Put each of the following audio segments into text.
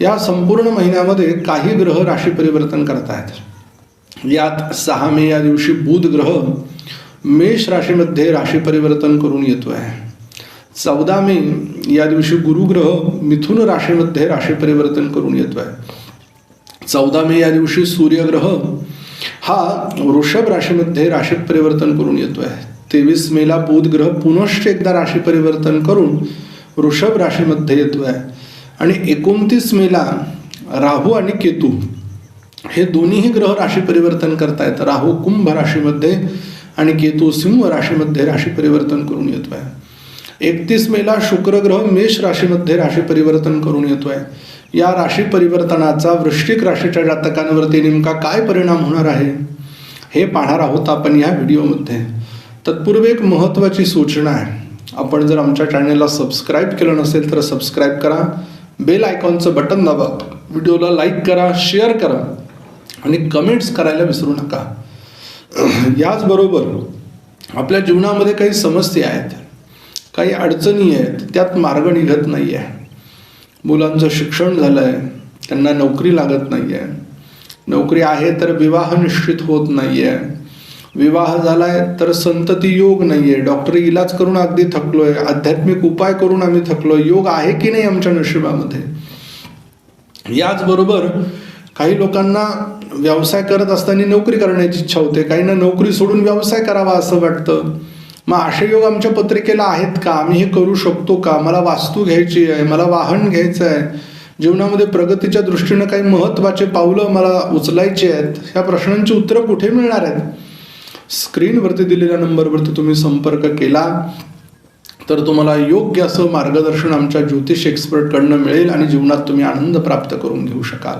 या संपूर्ण महिन्यामध्ये काही ग्रह राशी परिवर्तन करतायत यात सहा मे या दिवशी बुध ग्रह मेष राशीमध्ये राशी परिवर्तन करून येतो आहे चौदा मे या दिवशी गुरुग्रह मिथुन राशीमध्ये राशी परिवर्तन करून येतो आहे चौदा मे या दिवशी सूर्यग्रह हा वृषभ राशीमध्ये राशी परिवर्तन करून येतो आहे तेवीस मेला बुध ग्रह पुनश्च एकदा राशी परिवर्तन करून वृषभ राशीमध्ये येतो आहे आणि एकोणतीस मेला राहू आणि केतू हे दोन्हीही ग्रह राशी परिवर्तन करतायत. राहू कुंभ राशीमध्ये आणि केतू सिंह राशीमध्ये राशी परिवर्तन करून येतो आहे एकतीस मेला शुक्र ग्रह मेष राशीमध्ये राशी परिवर्तन करून येतो आहे या राशी परिवर्तनाचा वृश्चिक राशीच्या जातकांवरती नेमका काय परिणाम होणार आहे हे पाहणार आहोत आपण या व्हिडिओमध्ये. तत्पूर्वी एक महत्त्वाची सूचना आहे. आपण जर आमच्या चॅनलला सबस्क्राईब केलं नसेल तर सबस्क्राईब करा. बेल आयकॉनचं बटन दाबा व्हिडिओला लाईक करा शेअर करा आणि कमेंट्स करायला विसरू नका. याचबरोबर आपल्या जीवनामध्ये काही समस्या आहेत काही अडचणी आहेत त्यात मार्ग निघत नाही आहे मुलांचं शिक्षण झालं आहे त्यांना नोकरी लागत नाही आहे नोकरी आहे तर विवाह निश्चित होत नाही आहे विवाह झालाय तर संतती योग नाहीये. डॉक्टर इलाज करून अगदी थकलोय. आध्यात्मिक उपाय करून आम्ही थकलोय. योग आहे की नाही आमच्या नशिबामध्ये? याचबरोबर काही लोकांना व्यवसाय करत असताना नोकरी करण्याची इच्छा होते. काहींना नोकरी सोडून व्यवसाय करावा असं वाटतं. मग असे योग आमच्या पत्रिकेला आहेत का? आम्ही हे करू शकतो का? मला वास्तू घ्यायची आहे मला वाहन घ्यायचं आहे. जीवनामध्ये प्रगतीच्या दृष्टीनं काही महत्त्वाचे पावलं मला उचलायची आहेत. ह्या प्रश्नांची उत्तरं कुठे मिळणार आहेत? स्क्रीनवरती दिलेल्या नंबरवरती तुम्ही संपर्क केला तर तुम्हाला योग्य असं मार्गदर्शन आमच्या ज्योतिष एक्सपर्टकडनं मिळेल आणि जीवनात तुम्ही आनंद प्राप्त करून घेऊ शकाल.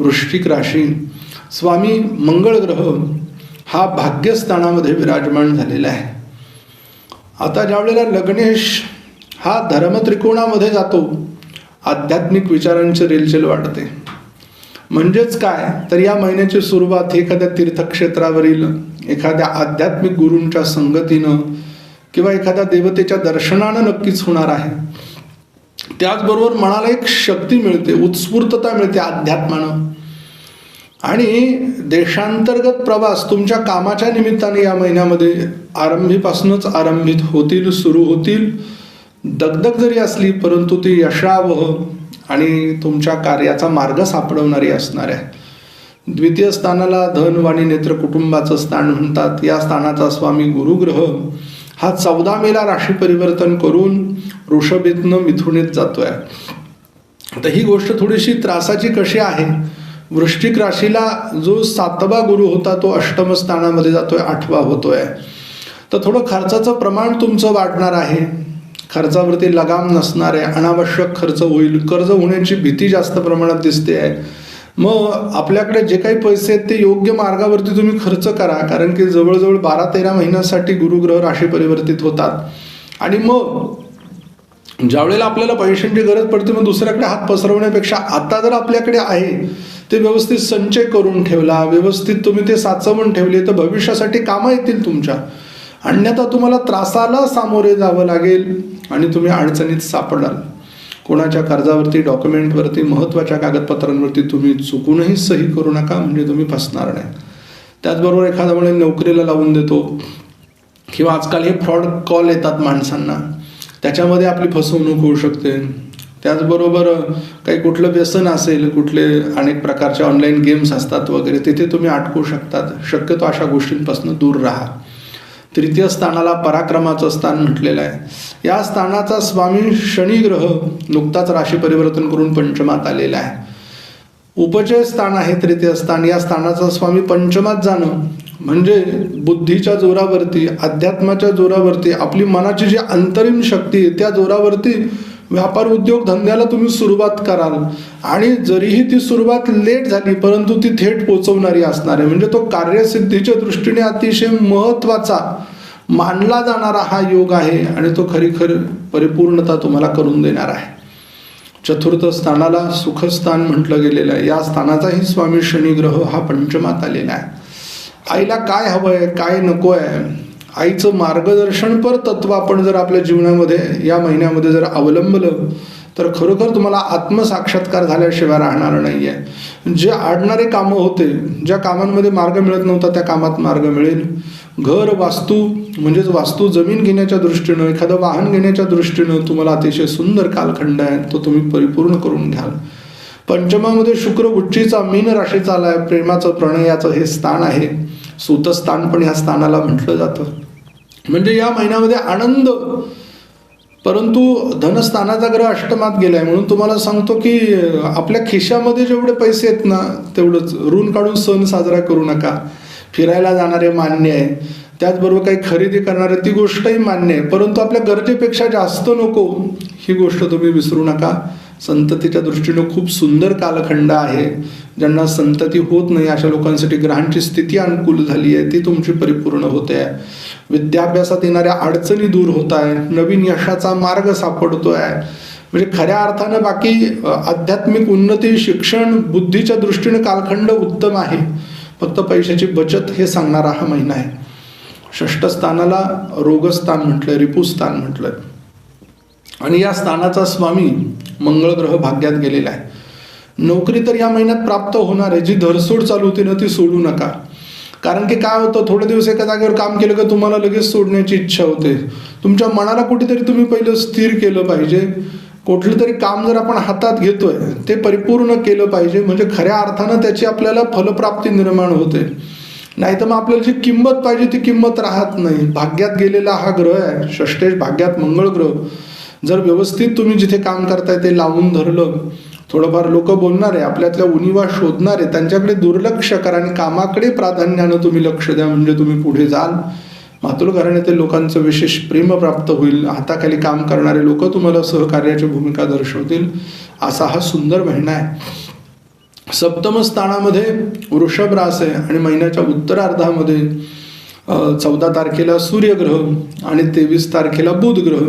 वृश्चिक राशी. स्वामी मंगळ ग्रह हा भाग्यस्थानामध्ये विराजमान झालेला आहे. आता ज्यावेळेला लग्नेश हा धर्मत्रिकोणामध्ये जातो आध्यात्मिक विचारांची रेलचेल वाढते. म्हणजेच काय? तर या महिन्याची सुरुवात एखाद्या तीर्थक्षेत्रावरील एखाद्या आध्यात्मिक गुरूंच्या संगतीनं किंवा एखाद्या देवतेच्या दर्शनानं नक्कीच होणार आहे. त्याचबरोबर मनाला एक शक्ती मिळते उत्स्फूर्तता मिळते अध्यात्मानं. आणि देशांतर्गत प्रवास तुमच्या कामाच्या निमित्ताने या महिन्यामध्ये आरंभीपासूनच आरंभित होतील सुरू होतील. दगदग जरी असली परंतु ती यशावह आणि तुमच्या कार्याचा मार्ग सापडवणारी असणार आहे. द्वितीय स्थानाला धन वाणी नेत्र कुटुंबाचं स्थान म्हणतात. या स्थानाचा स्वामी गुरुग्रह हा चौदा मेला राशी परिवर्तन करून ऋषभेतनं मिथुनेत जातोय. तर ही गोष्ट थोडीशी त्रासाची कशी आहे? वृश्चिक राशीला जो सातवा गुरु होता तो अष्टम स्थानामध्ये जातोय आठवा होतोय. तर थोडं खर्चाचं प्रमाण तुमचं वाढणार आहे. खर्चावरती लगाम नसणारे अनावश्यक खर्च होईल कर्ज होण्याची भीती जास्त प्रमाणात दिसते आहे. मग आपल्याकडे जे काही पैसे आहेत ते योग्य मार्गावरती तुम्ही खर्च करा कारण की जवळजवळ बारा तेरा महिन्यासाठी गुरुग्रह राशी परिवर्तित होतात. आणि मग ज्यावेळेला आपल्याला पैशांची गरज पडते मग दुसऱ्याकडे हात पसरवण्यापेक्षा आता जर आपल्याकडे आहे ते व्यवस्थित संचय करून ठेवला व्यवस्थित तुम्ही ते साचवून ठेवले तर भविष्यासाठी कामं येतील तुमच्या. अन्यथा तुम्हाला त्रासाला सामोरे जावं लागेल आणि तुम्ही अडचणीत सापडाल. कोणाच्या कर्जावरती डॉक्युमेंटवरती महत्त्वाच्या कागदपत्रांवरती तुम्ही चुकूनही सही करू नका म्हणजे तुम्ही फसणार नाही. त्याचबरोबर एखादा म्हणे नोकरीला लावून देतो किंवा आजकाल हे फ्रॉड कॉल येतात माणसांना. त्याच्यामध्ये आपली फसवणूक होऊ शकते. त्याचबरोबर काही कुठलं व्यसन असेल कुठले अनेक प्रकारचे ऑनलाईन गेम्स असतात वगैरे तिथे तुम्ही अटकू शकतात. शक्यतो अशा गोष्टींपासून दूर राहा. तृतीय स्थानाला पराक्रमाचं स्थान म्हटलेलं आहे. या स्थानाचा स्वामी शनी ग्रह नुकताच राशी परिवर्तन करून पंचमात आलेला आहे. उपचय स्थान आहे तृतीय स्थान. या स्थानाचा स्वामी पंचमात जाणं म्हणजे बुद्धीच्या जोरावरती अध्यात्माच्या जोरावरती आपली मनाची जी अंतरिम शक्ती आहे त्या जोरावरती व्यापार उद्योग धंद्याला तुम्ही सुरुवात कराल. आणि जरीही ती सुरुवात लेट झाली परंतु ती थेट पोचवणारी असणार आहे. म्हणजे तो कार्यसिद्धीच्या दृष्टीने अतिशय महत्त्वाचा मानला जाणारा हा योग आहे आणि तो खरी परिपूर्णता तुम्हाला करून देणार आहे. चतुर्थ स्थानाला सुखस्थान म्हटलं गेलेलं आहे. या स्थानाचाही स्वामी शनिग्रह हा पंचमात आलेला आहे. आईला काय हवंय काय नको आहे आईचं मार्गदर्शनपर तत्व आपण जर आपल्या जीवनामध्ये या महिन्यामध्ये जर अवलंबलं तर खरोखर तुम्हाला आत्मसाक्षात्कार झाल्याशिवाय राहणार नाही आहे जे आडणारे कामं होते ज्या कामांमध्ये मार्ग मिळत नव्हता त्या कामात मार्ग मिळेल. घर वास्तू म्हणजेच वास्तू जमीन घेण्याच्या दृष्टीनं एखादं वाहन घेण्याच्या दृष्टीनं तुम्हाला अतिशय सुंदर कालखंड आहे तो तुम्ही परिपूर्ण करून घ्याल. पंचमामध्ये शुक्र उच्चीचा मीन राशीचा आलाय प्रेमाचं प्रणयाचं हे स्थान आहे. सूतस्थान पण ह्या स्थानाला म्हटलं जातं. म्हणजे या महिन्यामध्ये आनंद. परंतु धनस्थानाचा ग्रह अष्टमात गेलाय. म्हणून तुम्हाला सांगतो की आपल्या खिशामध्ये जेवढे पैसे आहेत ना तेवढंच. ऋण काढून सण साजरा करू नका. फिरायला जाणारे मान्य आहे. त्याचबरोबर काही खरेदी करणारे ती गोष्टही मान्य आहे. परंतु आपल्या गरजेपेक्षा जास्त नको. ही गोष्ट तुम्ही विसरू नका. संततीच्या दृष्टीनं खूप सुंदर कालखंड आहे. ज्यांना संतती होत नाही अशा लोकांसाठी ग्रहांची स्थिती अनुकूल झाली आहे ती तुमची परिपूर्ण होते. आहे विद्याभ्यासात येणाऱ्या अडचणी दूर होत आहे. नवीन यशाचा मार्ग सापडतो आहे म्हणजे खऱ्या अर्थानं बाकी आध्यात्मिक उन्नती शिक्षण बुद्धीच्या दृष्टीनं कालखंड उत्तम आहे. फक्त पैशाची बचत हे सांगणारा हा महिना आहे. षष्ठ स्थानाला रोगस्थान म्हटलं रिपुस्थान म्हटलं आणि या स्थानाचा स्वामी मंगळ ग्रह भाग्यात गेलेला आहे. नोकरी तर या महिन्यात प्राप्त होणार आहे. जी धरसोड चालू होती ना ती सोडू नका. कारण की काय होतं थोडे दिवस एका जागेवर काम केलं का तुम्हाला लगेच सोडण्याची इच्छा होते. तुमच्या मनाला कुठेतरी तुम्ही पहिलं स्थिर केलं पाहिजे. कुठलं तरी काम जर आपण हातात घेतोय ते परिपूर्ण केलं पाहिजे. म्हणजे खऱ्या अर्थानं त्याची आपल्याला फलप्राप्ती निर्माण होते. नाही तर मग आपल्याला जी किंमत पाहिजे ती किंमत राहत नाही. भाग्यात गेलेला हा ग्रह आहे. षष्टेश भाग्यात मंगळ ग्रह. जर व्यवस्थित तुम्ही जिथे काम करताय ते लावून धरलं थोडंफार लोक बोलणार आहे आपल्यातल्या उणीवा शोधणार आहे त्यांच्याकडे दुर्लक्ष करा आणि कामाकडे प्राधान्यानं तुम्ही लक्ष द्या म्हणजे तुम्ही पुढे जाल. मातृ घराण्यातील लोकांचं विशेष प्रेम प्राप्त होईल. हाताखाली काम करणारे लोक तुम्हाला सहकार्याची भूमिका दर्शवतील. असा हा सुंदर महिना आहे. सप्तम स्थानामध्ये वृषभ रास आहे आणि महिन्याच्या उत्तरार्धामध्ये चौदा तारखेला सूर्यग्रह आणि तेवीस तारखेला बुध ग्रह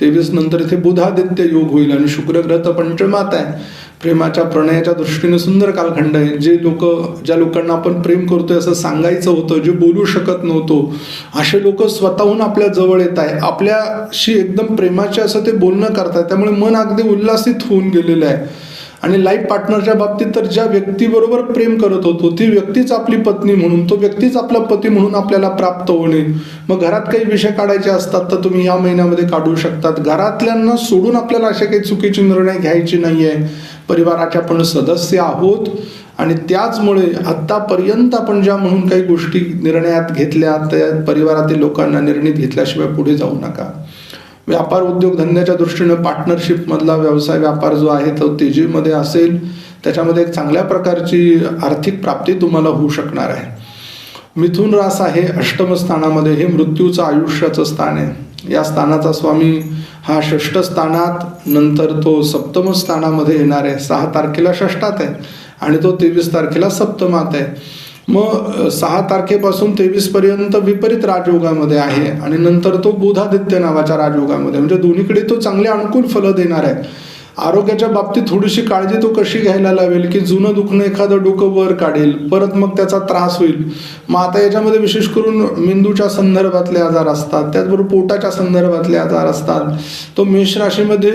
तेवीस नंतर इथे बुधादित्य योग होईल आणि शुक्रग्रह तर पंचमात आहे. प्रेमाच्या प्रणयाच्या दृष्टीने सुंदर कालखंड आहे. जे लोक ज्या लोकांना आपण प्रेम करतोय असं सांगायचं होतं जे बोलू शकत नव्हतो असे लोक स्वतःहून आपल्या जवळ येत आहे. आपल्याशी एकदम प्रेमाचे असं ते बोलणं करतात. त्यामुळे मन अगदी उल्हासित होऊन गेलेलं आहे. आणि लाईफ पार्टनरच्या बाबतीत तर ज्या व्यक्तीबरोबर प्रेम करत होतो ती व्यक्तीच आपली पत्नी म्हणून तो व्यक्तीच आपला पती म्हणून आपल्याला प्राप्त होणे. मग घरात काही विषय काढायचे असतात तर तुम्ही या महिन्यामध्ये काढू शकतात. घरातल्यांना सोडून आपल्याला असे काही चुकीचे निर्णय घ्यायचे नाही आहे परिवाराचे आपण सदस्य आहोत आणि त्याचमुळे आत्तापर्यंत आपण ज्या म्हणून काही गोष्टी निर्णयात घेतल्या त्या परिवारातील लोकांना निर्णय घेतल्याशिवाय पुढे जाऊ नका. व्यापार उद्योग धंद्याच्या दृष्टीनं पार्टनरशिपमधला व्यवसाय व्यापार जो आहे तो तेजीमध्ये असेल त्याच्यामध्ये एक चांगल्या प्रकारची आर्थिक प्राप्ती तुम्हाला होऊ शकणार आहे. मिथुन रास आहे अष्टम स्थानामध्ये हे मृत्यूचं आयुष्याचं स्थान आहे. या स्थानाचा स्वामी हा षष्ठ स्थानात नंतर तो सप्तम स्थानामध्ये येणार आहे. सहा तारखेला षष्टात आहे आणि तो तेवीस तारखेला सप्तमात आहे. मग सहा तारखेपासून तेवीसपर्यंत विपरीत राजयोगामध्ये आहे आणि नंतर तो बुधादित्य नावाच्या राजयोगामध्ये. म्हणजे दोन्हीकडे तो चांगले अनुकूल फलं देणार आहे. आरोग्याच्या बाबतीत थोडीशी काळजी तो कशी घ्यायला लावेल की जुनं दुखणं एखादं डोकं वर काढेल परत मग त्याचा त्रास होईल. मग आता याच्यामध्ये विशेष करून मेंदूच्या संदर्भातले आजार असतात त्याचबरोबर पोटाच्या संदर्भातले आजार असतात. तो मेष राशीमध्ये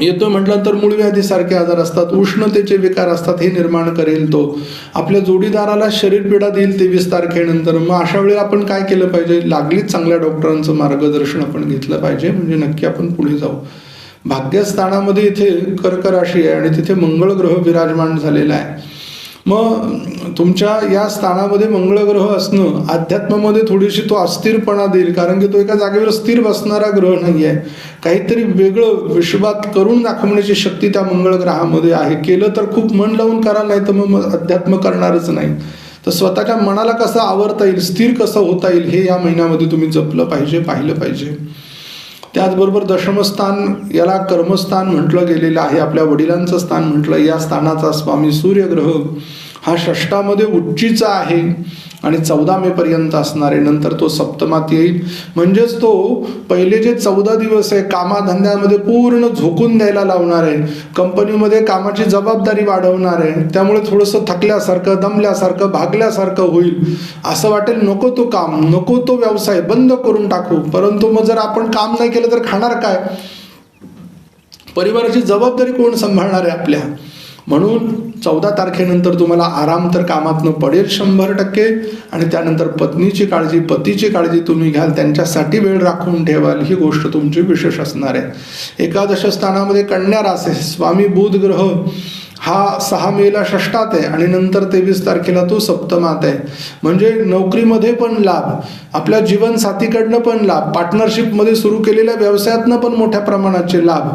येतो म्हटलं तर मूळव्याधीसारखे आजार असतात उष्णतेचे विकार असतात हे निर्माण करेल तो. आपल्या जोडीदाराला शरीरपीडा देईल तेवीस तारखेनंतर. मग अशा वेळी आपण काय केलं पाहिजे? लागलीच चांगल्या डॉक्टरांचं मार्गदर्शन आपण घेतलं पाहिजे म्हणजे नक्की आपण पुढे जाऊ. भाग्यस्थानामध्ये इथे कर्क राशी आहे आणि तिथे मंगळ ग्रह विराजमान झालेला आहे. मग तुमच्या या स्थानामध्ये मंगळग्रह असणं अध्यात्मामध्ये थोडीशी तो अस्थिरपणा देईल कारण की तो एका जागेवर स्थिर बसणारा ग्रह नाही आहे. काहीतरी वेगळं विश्वात करून दाखवण्याची शक्ती त्या मंगळ ग्रहामध्ये आहे. केलं तर खूप मन लावून करा नाही तर मग अध्यात्म करणारच नाही. तर स्वतःच्या मनाला कसं आवरता येईल स्थिर कसं होता येईल हे या महिन्यामध्ये तुम्ही जपलं पाहिजे पाहिलं पाहिजे. त्याचबरोबर दशमस्थान याला कर्मस्थान म्हटलं गेलेलं आहे. आपल्या वडिलांचं स्थान म्हटलं या स्थानाचा स्वामी सूर्यग्रह हा षष्टामध्ये उच्चीचा आहे आणि चौदा मे पर्यंत असणार आहे. नंतर तो सप्तमात येईल. म्हणजेच तो पहिले जे चौदा दिवस आहे कामाधंद्यामध्ये पूर्ण झोकून द्यायला लावणार आहे. कंपनीमध्ये कामाची जबाबदारी वाढवणार आहे. त्यामुळे थोडंसं थकल्यासारखं दमल्यासारखं भागल्यासारखं होईल. असं वाटेल नको तो काम नको तो व्यवसाय बंद करून टाकू. परंतु मग जर आपण काम नाही केलं तर खाणार काय? परिवाराची जबाबदारी कोण सांभाळणार आहे आपल्या? म्हणून चौदा तारखेनंतर तुम्हाला आराम तर कामातनं पडेल शंभर टक्के. आणि त्यानंतर पत्नीची काळजी पतीची काळजी तुम्ही घ्याल त्यांच्यासाठी वेळ राखून ठेवाल ही गोष्ट तुमची विशेष असणार आहे. एकादश स्थानामध्ये कन्या रास आहे. स्वामी बुध ग्रह हा सहा मेला षष्टात आहे आणि नंतर तेवीस तारखेला तो सप्तमात आहे. म्हणजे नोकरीमध्ये पण लाभ आपल्या जीवनसाथीकडनं पण लाभ पार्टनरशिपमध्ये सुरू केलेल्या व्यवसायातनं पण मोठ्या प्रमाणाचे लाभ.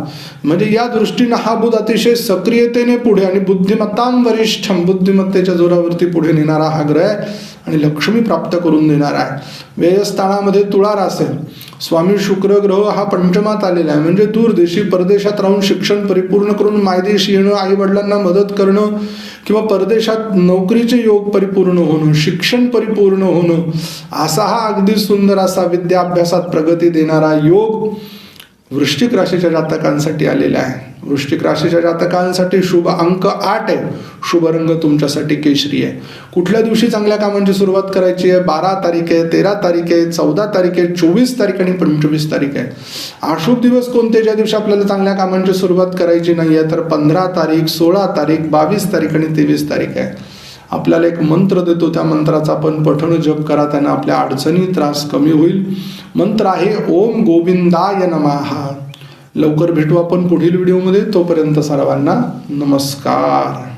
म्हणजे या दृष्टीनं हा बुध अतिशय सक्रियतेने पुढे आणि बुद्धिमत्तां वरिष्ठम बुद्धिमत्तेच्या जोरावरती पुढे नेणारा हा ग्रह आहे. आणि लक्ष्मी प्राप्त करून देणार आहे. व्ययस्थानामध्ये तुळार असेल स्वामी शुक्र ग्रह हा पंचमात आलेला आहे. म्हणजे दूरदेशी परदेशात राहून शिक्षण परिपूर्ण करून मायदेशी येणं आई वडिलांना मदत करणं किंवा परदेशात नोकरीचे योग परिपूर्ण होणं शिक्षण परिपूर्ण होणं असा हा अगदी सुंदर असा विद्याभ्यासात प्रगती देणारा योग वृश्चिक राशीच्या जातकांसाठी आलेला आहे. वृश्चिक राशीच्या जातकांसाठी शुभ अंक आठ आहे. शुभ रंग तुमच्यासाठी केशरी आहे. कुठल्या दिवशी चांगल्या कामांची सुरुवात करायची आहे? बारा तारीख आहे तेरा तारीख आहे चौदा तारीख आहे चोवीस तारीख आणि पंचवीस तारीख आहे. अशुभ दिवस कोणते? ज्या दिवशी आपल्याला चांगल्या कामांची सुरुवात करायची नाही आहे तर पंधरा तारीख सोळा तारीख बावीस तारीख आणि तेवीस तारीख आहे. आपल्याला एक मंत्र देतो त्या मंत्राचा आपण पठण जप करा त्यांना आपल्या अडचणी त्रास कमी होईल. मंत्र आहे ओम गोविंदाय नमहा लवकर भेटू आपण पुढील व्हिडिओमध्ये. तोपर्यंत सर्वांना नमस्कार.